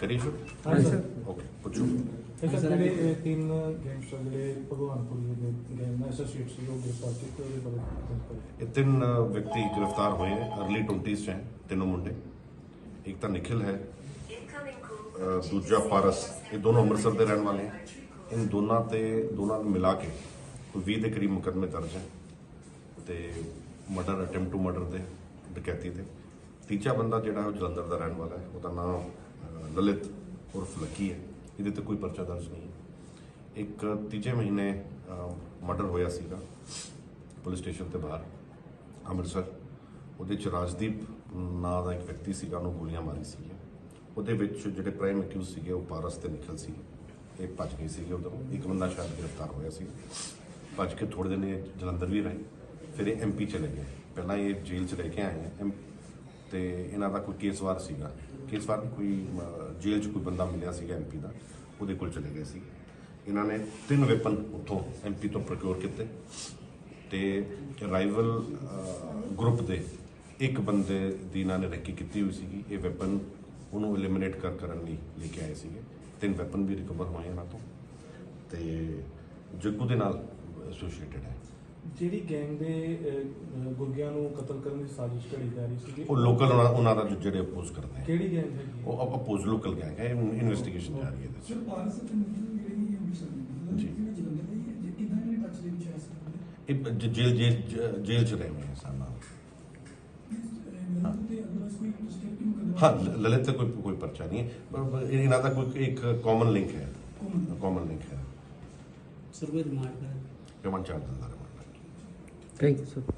ਕਰੀਏ ਸ਼ੁਰੂ ਹਾਂਜੀ ਸਰ ਓਕੇ ਪੁੱਛੋ ਇਹ ਸਰ ਜਿਹੜੇ ਇਹ ਤਿੰਨ ਗੈਂਗਸਟਰ ਜਿਹੜੇ ਭਗਵਾਨਪੁਰ ਦੇ ਗੈਂਗ ਨਾਲ ਐਸੋਸੀਏਟ ਸੀ ਉਹ ਗ੍ਰਿਫਤਾਰ ਕੀਤੇ ਉਹਦੇ ਬਾਰੇ ਦੱਸ ਦਿਓ। ਇਹ ਤਿੰਨ ਵਿਅਕਤੀ ਗ੍ਰਿਫਤਾਰ ਹੋਏ ਹੈ ਅਰਲੀ 20s ਚ ਹੈ ਤਿੰਨੋਂ ਮੁੰਡੇ। ਇੱਕ ਤਾਂ ਨਿਖਿਲ ਹੈ ਅ, ਦੂਜਾ ਪਾਰਸ ਇਹ ਦੋਨੋਂ ਅੰਮ੍ਰਿਤਸਰ ਦੇ ਰਹਿਣ ਵਾਲੇ ਹੈ। ਇਨ ਦੋਨਾਂ ਤੇ ਦੋਨਾਂ ਨੂੰ ਮਿਲਾ ਕੇ ਕੋਈ 20 ਦੇ ਕਰੀਬ ਮੁਕੱਦਮੇ ਦਰਜ ਹੈ ਤੇ ਮਰਡਰ ਅਟੈਂਪਟ ਟੂ ਮਰਡਰ ਦੇ ਡਕੈਤੀ ਦੇ। ਤੀਜਾ ਬੰਦਾ ਜਿਹੜਾ ਉਹ ਜਲੰਧਰ ਦਾ ਰਹਿਣ ਵਾਲਾ ਹੈ ਉਹਦਾ ਨਾਮ ਲਲਿਤ ਉਰਫ ਲੱਕੀ ਹੈ ਇਹਦੇ ਤੇ ਕੋਈ ਪਰਚਾ ਦਰਜ ਨਹੀਂ ਹੈ ਇੱਕ ਤੀਜੇ ਮਹੀਨੇ ਮਰਡਰ ਹੋਇਆ ਸੀਗਾ ਪੁਲਿਸ ਸਟੇਸ਼ਨ ਤੇ ਬਾਹਰ ਅੰਮ੍ਰਿਤਸਰ ਉਹਦੇ ਚ ਰਾਜਦੀਪ ਨਾਂ ਦਾ ਇੱਕ ਵਿਅਕਤੀ ਸੀਗਾ ਉਹਨੂੰ ਗੋਲੀਆਂ ਮਾਰੀ ਸੀ ਉਹਦੇ ਵਿੱਚ ਜਿਹੜੇ ਪ੍ਰਾਈਮ ਅਕਿਊਜ਼ ਸੀਗੇ ਉਹ ਪਾਰਸ ਤੇ ਨਿਕਲ ਸੀ ਇਹ ਭੱਜ ਗਏ ਸੀਗੇ ਉਦੋਂ ਇੱਕ ਬੰਦਾ ਸ਼ਾਇਦ ਗ੍ਰਿਫਤਾਰ ਹੋਇਆ ਸੀ ਭੱਜ ਕੇ ਥੋੜੇ ਦਿਨ ਇਹ ਜਲੰਧਰ ਵੀ ਰਹੇ ਫਿਰ ਇਹ ਐਮਪੀ ਚਲੇ ਗਏ ਪਹਿਲਾਂ ਇਹ ਜੇਲ੍ਹ ਚ ਲੈ ਕੇ ਆਏ ਹੈ ਐਮ- ਤੇ ਇਹਨਾਂ ਦਾ ਕੋਈ ਕੇਸਵਾਰ ਸੀਗਾ। ਕੇਸਵਾਰ ਨਹੀਂ, ਕੋਈ ਜੇਲ੍ਹ ਚ ਕੋਈ ਬੰਦਾ ਮਿਲਿਆ ਸੀਗਾ ਐਮਪੀ ਦਾ ਉਹਦੇ ਕੋਲ ਚਲੇ ਗਏ ਸੀ। ਇਹਨਾਂ ਨੇ ਤਿੰਨ ਵੈਪਨ ਉੱਥੋਂ ਐਮਪੀ ਤੋਂ ਪ੍ਰੋਕਿਉਰ ਕੀਤੇ ਤੇ ਰਾਈਵਲ ਗਰੁੱਪ ਦੇ ਇੱਕ ਬੰਦੇ ਦੀ ਇਹਨਾਂ ਨੇ ਰੈਕੀ ਕੀਤੀ ਹੋਈ ਸੀਗੀ। ਇਹ ਵੈਪਨ ਉਹਨੂੰ ਐਲੀਮੀਨੇਟ ਕਰ ਕਰਨ ਲਈ ਲੈ ਕੇ ਆਏ ਸੀਗੇ। ਤਿੰਨ ਵੈਪਨ ਵੀ ਰਿਕਵਰ ਹੋਏ ਇਹਨਾਂ ਤੋਂ। ਤੇ ਜੱਗੂ ਦੇ ਨਾਲ ਐਸੋਸੀਏਟਡ ਹੈ। ਜਿਹੜੀ ਗੈਂਗ ਦੇ ਅਹ, ਗੁਰਗਿਆਂ ਨੂੰ ਕਤਲ ਕਰਨ ਦੀ ਸਾਜ਼ਿਸ਼ ਘੜੀ ਜਾ ਰਹੀ ਸੀ ਉਹ ਲੋਕਲ ਉਹਨਾਂ ਦਾ ਜੋ- ਜਿਹੜੇ ਅਪੋਜ਼ ਕਰਦੇ ਹੈ ਕਿਹੜੀ ਗੈਂਗ ਹੈਗੀ ਹੈ? ਉਹ ਅਪੋਜ਼ ਲੋਕਲ ਗੈਂਗ ਹੈ ਇਨਵੈਸਟੀਗੇਸ਼ਨ ਜਾ ਰਹੀ ਹੈ ਇਹਦੇ 'ਚ। ਸਰ ਪਾਰਸ ਅਤੇ ਨਿਖਿਲ ਜਿਹੜੀ ਅੰਮ੍ਰਿਤਸਰ ਦੀ ਜੀ। ਜਿਹੜਾ ਜਲੰਧਰ ਦਾ ਹੀ? ਹੈ ਜੇ ਕਿਦਾਂ ਜਿਹੜੇ ਟੱਚ ਦੇ ਵਿੱਚ ਆ ਸਕਦੇ ਇਹ ਜ- ਜੇਲ੍ਹ ਜੇਲ੍ਹ ਜੇਲ੍ਹ ਚ ਰਹੇ ਹੋਏ ਹੈ ਸਾਨਾ ਲਲਿਤ ਤੇ ਅਦਰਵਾਈਜ਼ ਕੋਈ ਤੁਸੀਂ ਕਿ ਮੁਕਦਮਾ ਹਾਂ ਲ- ਲਲਿਤ ਤੇ ਕੋਈ ਕੋਈ ਪਰਚਾ ਨਹੀਂ ਹੈ। ਪਰ- ਪਰ ਇਹਨਾਂ ਦਾ ਕੋਈ ਇੱਕ ਕਾਮਨ ਲਿੰਕ ਹੈ. ਕਾਮਨ ਲਿੰਕ ਹੈ। ਸਰ ਕੋਈ ਰਿਮਾਂਡ ਕਰ ਕਮਨ ਚਾਰ ਦਿਨ ਦਾ ਰਿਮਾਂਡ ਹੈ ਥੈਂਕ ਯੂ ਸਰ